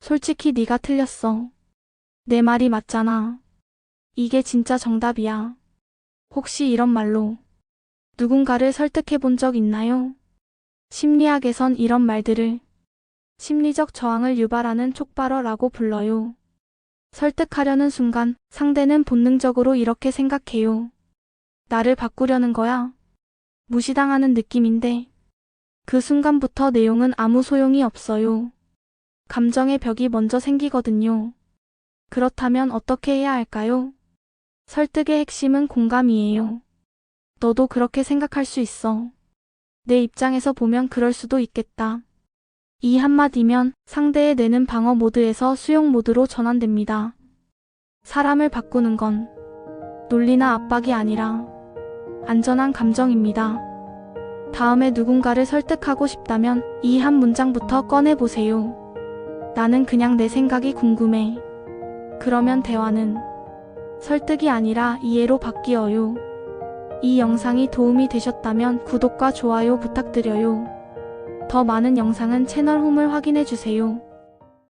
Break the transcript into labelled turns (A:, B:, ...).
A: 솔직히 네가 틀렸어. 내 말이 맞잖아. 이게 진짜 정답이야. 혹시 이런 말로 누군가를 설득해 본 적 있나요? 심리학에선 이런 말들을 심리적 저항을 유발하는 촉발어라고 불러요. 설득하려는 순간 상대는 본능적으로 이렇게 생각해요. 나를 바꾸려는 거야. 무시당하는 느낌인데 그 순간부터 내용은 아무 소용이 없어요. 감정의 벽이 먼저 생기거든요. 그렇다면 어떻게 해야 할까요? 설득의 핵심은 공감이에요. 너도 그렇게 생각할 수 있어. 내 입장에서 보면 그럴 수도 있겠다. 이 한마디면 상대의 뇌는 방어 모드에서 수용 모드로 전환됩니다. 사람을 바꾸는 건 논리나 압박이 아니라 안전한 감정입니다. 다음에 누군가를 설득하고 싶다면 이 한 문장부터 꺼내보세요. 나는 그냥 내 생각이 궁금해. 그러면 대화는 설득이 아니라 이해로 바뀌어요. 이 영상이 도움이 되셨다면 구독과 좋아요 부탁드려요. 더 많은 영상은 채널 홈을 확인해 주세요.